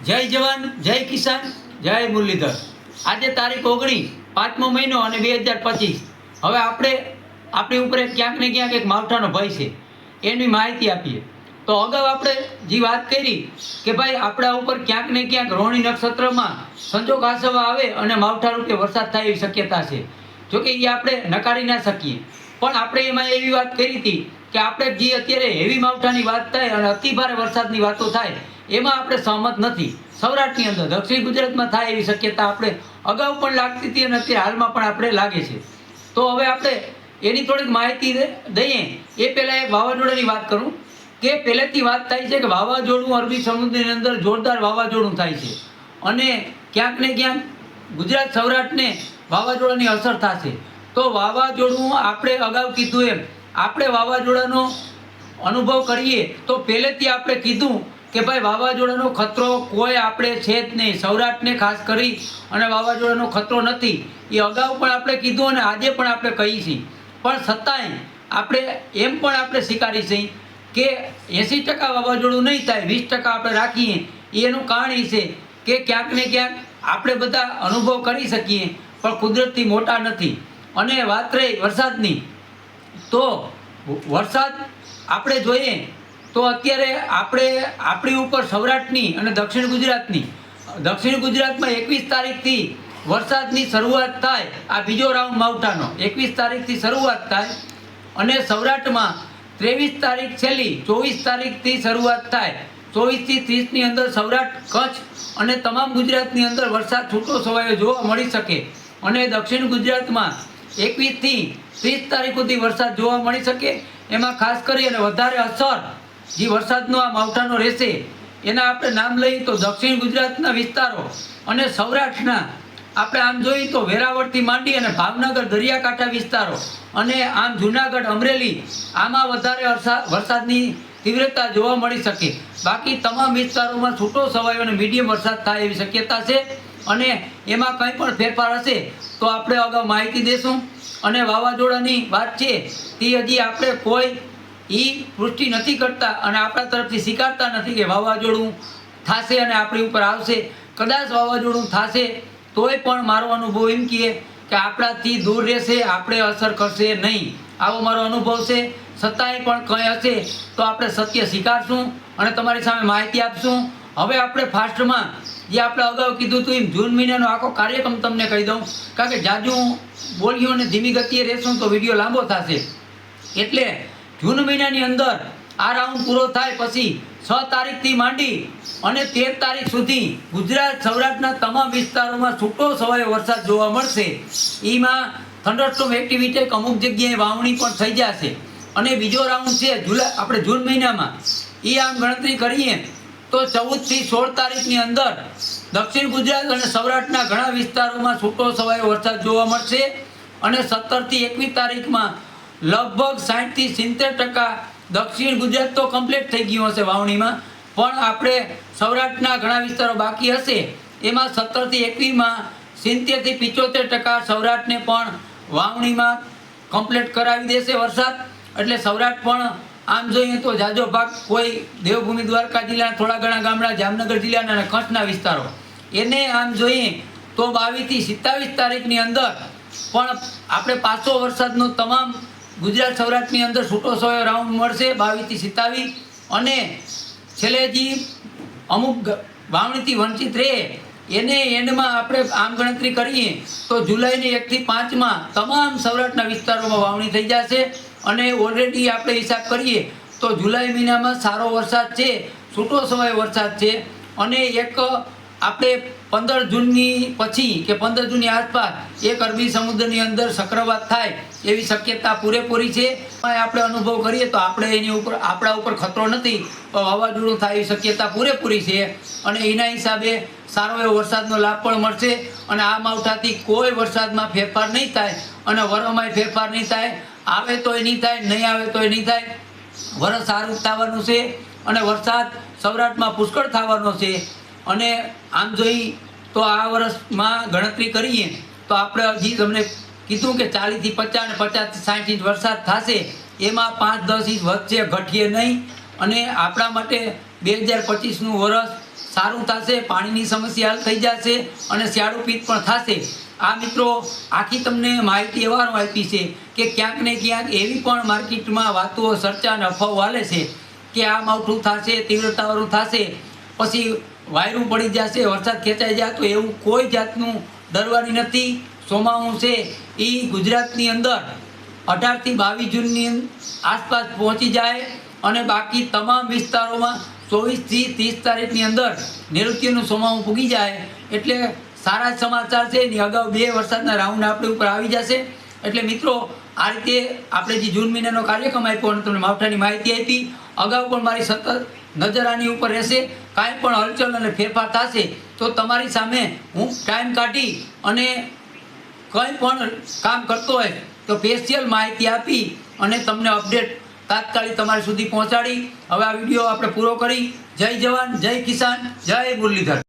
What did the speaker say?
જય જવાન, જય કિસાન, જય મુરલીધર. આજે તારીખ ઓગણીસ પાંચમો મહિનો અને બે હજાર પચીસ. હવે આપણે, આપણી ઉપર ક્યાંક ને ક્યાંક એક માવઠાનો ભય છે. એની માહિતી આપીએ. તો અગાઉ આપણે જે વાત કરી કે ભાઈ આપણા ઉપર ક્યાંક ને ક્યાંક રોહિણી નક્ષત્રમાં સંજોગ આસવા આવે અને માવઠા રૂપે વરસાદ થાય એવી શક્યતા છે. જોકે એ આપણે નકારી ના શકીએ. પણ આપણે એમાં એવી વાત કરી હતી કે આપણે જે અત્યારે હેવી માવઠાની વાત થાય અને અતિભારે વરસાદની વાતો થાય એમાં આપણે સહમત નથી. સૌરાષ્ટ્રની અંદર, દક્ષિણ ગુજરાતમાં થાય એવી શક્યતા આપણે અગાઉ પણ લાગતી હતી અને અત્યારે હાલમાં પણ આપણે લાગે છે. તો હવે આપણે એની થોડીક માહિતી દઈએ. એ પહેલાં એક વાવાઝોડાની વાત કરું. કે પહેલેથી વાત થાય છે કે વાવાઝોડું અરબી સમુદ્રની અંદર જોરદાર વાવાઝોડું થાય છે. અને ક્યાંક ને ક્યાંક ગુજરાત, સૌરાષ્ટ્રને વાવાઝોડાની અસર થશે. તો વાવાઝોડું આપણે અગાઉ કીધું એમ. આપણે વાવાઝોડાનો અનુભવ કરીએ તો પહેલેથી આપણે કીધું કે ભાઈ વાવાઝોડાનો ખતરો કોઈ આપણે છે જ નહીં. સૌરાષ્ટ્રને ખાસ કરી અને વાવાઝોડાનો ખતરો નથી. એ અગાઉ પણ આપણે કીધું અને આજે પણ આપણે કહીએ છીએ. પણ છતાંય આપણે એમ પણ આપણે સ્વીકારી છીએ કે એંસી ટકા વાવાઝોડું નહીં થાય. વીસ ટકા આપણે રાખીએ. એનું કારણ એ છે કે ક્યાંક ને ક્યાંક આપણે બધા અનુભવ કરી શકીએ, પણ કુદરતથી મોટા નથી. અને વાત રહી વરસાદની, તો વરસાદ આપણે જોઈએ તો અત્યારે આપણે આપણી ઉપર સૌરાષ્ટ્રની અને દક્ષિણ ગુજરાતની, દક્ષિણ ગુજરાતમાં એકવીસ તારીખથી વરસાદની શરૂઆત થાય, આ બીજો રાઉન્ડ માવઠાનો. એકવીસ તારીખથી શરૂઆત થાય અને સૌરાષ્ટ્રમાં ત્રેવીસ તારીખ છેલ્લી, ચોવીસ તારીખથી શરૂઆત થાય. ચોવીસથી ત્રીસની અંદર સૌરાષ્ટ્ર, કચ્છ અને તમામ ગુજરાતની અંદર વરસાદ છૂટો છવાયો જોવા મળી શકે. અને દક્ષિણ ગુજરાતમાં એકવીસથી ત્રીસ તારીખ સુધી વરસાદ જોવા મળી શકે. એમાં ખાસ કરી અને વધારે અસર જે વરસાદનો આ માવઠાનો રહેશે, એના આપણે નામ લઈએ તો દક્ષિણ ગુજરાતના વિસ્તારો અને સૌરાષ્ટ્રના. આપણે આમ જોઈએ તો વેરાવળથી માંડી અને ભાવનગર દરિયાકાંઠા વિસ્તારો અને આમ જુનાગઢ, અમરેલી, આમાં વધારે વરસાદની તીવ્રતા જોવા મળી શકે. બાકી તમામ વિસ્તારોમાં છૂટો સવાયો અને મીડિયમ વરસાદ થાય એવી શક્યતા છે અને એમાં કંઈ પણ ફેરફાર હશે તો આપણે અગાઉ માહિતી દેશું. અને વાવાઝોડાની વાત છે, તે હજી આપણે કોઈ એ પુષ્ટિ નથી કરતા અને આપણા તરફથી સ્વીકારતા નથી કે વાવાઝોડું થશે અને આપણી ઉપર આવશે. કદાચ વાવાઝોડું થશે તોય પણ મારો અનુભવ એમ કહે કે આપણાથી દૂર રહેશે, આપણે અસર કરશે નહીં. આવો મારો અનુભવ છે. છતાંય પણ કંઈ હશે તો આપણે સત્ય સ્વીકારશું અને તમારી સામે માહિતી આપશું. હવે આપણે ફાસ્ટમાં જે આપણે અગાઉ કીધું હતું એમ, જૂન મહિનાનો આખો કાર્યક્રમ તમને કહી દઉં. કારણ કે જાજુ બોલ્યું અને ધીમી ગતિએ રહેશું તો વીડિયો લાંબો થશે. એટલે જૂન મહિનાની અંદર આ રાઉન્ડ પૂરો થાય પછી છ તારીખથી માંડી અને તેર તારીખ સુધી ગુજરાત સૌરાષ્ટ્રના તમામ વિસ્તારોમાં છૂટો છવાયો વરસાદ જોવા મળશે. એમાં થંડરસ્ટોમ એક્ટિવિટી અમુક જગ્યાએ વાવણી પણ થઈ જશે. અને બીજો રાઉન્ડ છે જુલાઈ આપણે જૂન મહિનામાં એ આમ ગણતરી કરીએ તો ચૌદથી સોળ તારીખની અંદર દક્ષિણ ગુજરાત અને સૌરાષ્ટ્રના ઘણા વિસ્તારોમાં છૂટો છવાયો વરસાદ જોવા મળશે અને સત્તરથી એકવીસ તારીખમાં લગભગ સાઠથી સિત્તેર ટકા દક્ષિણ ગુજરાત તો કમ્પ્લીટ થઈ ગયું હશે વાવણીમાં. પણ આપણે સૌરાષ્ટ્રના ઘણા વિસ્તારો બાકી હશે. એમાં સત્તરથી એકવીસમાં સિત્તેરથી પિચોતેર ટકા સૌરાષ્ટ્રને પણ વાવણીમાં કમ્પ્લીટ કરાવી દેશે વરસાદ. એટલે સૌરાષ્ટ્ર પણ આમ જોઈએ તો જાજો ભાગ કોઈ દેવભૂમિ દ્વારકા જિલ્લાના થોડા ઘણા ગામડા, જામનગર જિલ્લાના અને કચ્છના વિસ્તારો. એને આમ જોઈએ તો બાવીસથી સિત્તાવીસ તારીખની અંદર પણ આપણે પાછો વરસાદનો તમામ ગુજરાત સૌરાષ્ટ્રની અંદર છૂટો સોયો રાઉન્ડ મળશે બાવીસથી સિત્તાવીસ. અને છેલ્લે જે અમુક વાવણીથી વંચિત રહે, એને એન્ડમાં આપણે આમ ગણતરી કરીએ તો જુલાઈની એકથી પાંચમાં તમામ સૌરાષ્ટ્રના વિસ્તારોમાં વાવણી થઈ જશે અને ઓલરેડી આપણે હિસાબ કરીએ તો જુલાઈ મહિનામાં સારો વરસાદ છે, છૂટો સમય વરસાદ છે. અને એક આપણે પંદર જૂનની પછી કે પંદર જૂનની આસપાસ એક અરબી સમુદ્રની અંદર ચક્રવાત થાય એવી શક્યતા પૂરેપૂરી છે. પણ આપણે અનુભવ કરીએ તો આપણે એની ઉપર, આપણા ઉપર ખતરો નથી, પણ વાવાઝોડું થાય એવી શક્યતા પૂરેપૂરી છે. અને એના હિસાબે સારો એવો વરસાદનો લાભ પણ મળશે અને આ માવઠાથી કોઈ વરસાદમાં ફેરફાર નહીં થાય અને વરોમાંય ફેરફાર નહીં થાય. આવે તોય નહીં થાય, નહીં આવે તોય નહીં થાય. વરસ સારું થવાનું છે અને વરસાદ સૌરાષ્ટ્રમાં પુષ્કળ થવાનો છે. અને આમ જોઈ તો આ વર્ષમાં ગણતરી કરીએ, તો આપણે હજી તમને કીધું કે ચાલીસથી પચાસ અને પચાસથી સાઠ ઇંચ વરસાદ થશે, એમાં પાંચ દસ ઇંચ વધશે, ઘટીએ નહીં. અને આપણા માટે બે હજાર પચીસનું વરસ સારું થશે, પાણીની સમસ્યા હલ થઈ જશે અને શિયાળુ પીત પણ થશે. આ મિત્રો, આખી તમને માહિતી એવાનું આપી છે કે ક્યાંક ને ક્યાંક એવી પણ માર્કેટમાં વાતો ચર્ચા અને અફવાઓ હાલે છે કે આ માવઠું થશે, તીવ્રતાવાળું થશે. પછી વાયરું પડી જશે, વરસાદ ખેંચાઈ જાય તો એવું કોઈ જાતનું ડરવાની નથી. સોમાવું છે એ ગુજરાતની અંદર અઢારથી બાવીસ જૂનની આસપાસ પહોંચી જાય અને બાકી તમામ વિસ્તારોમાં ચોવીસથી ત્રીસ તારીખની અંદર નૈઋત્યનું સોમાવું પૂગી જાય. એટલે સારા સમાચાર છે, એની અગાઉ બે વરસાદના રાઉન્ડ આપણી ઉપર આવી જશે. એટલે મિત્રો, આ રીતે આપણે જે જૂન મહિનાનો કાર્યક્રમ આપ્યો અને તમને માવઠાની માહિતી આપી, અગાઉ પણ મારી સતત નજર આની ઉપર રહેશે. કાંઈ પણ હલચલ અને ફેરફાર થશે તો તમારી સામે હું ટાઈમ કાઢી અને કંઈ પણ કામ કરતો હોય તો સ્પેશિયલ માહિતી આપી અને તમને અપડેટ તાત્કાલિક તમારી સુધી પહોંચાડી. હવે આ વીડિયો આપણે પૂરો કરી. જય જવાન, જય કિસાન, જય મુરલીધર.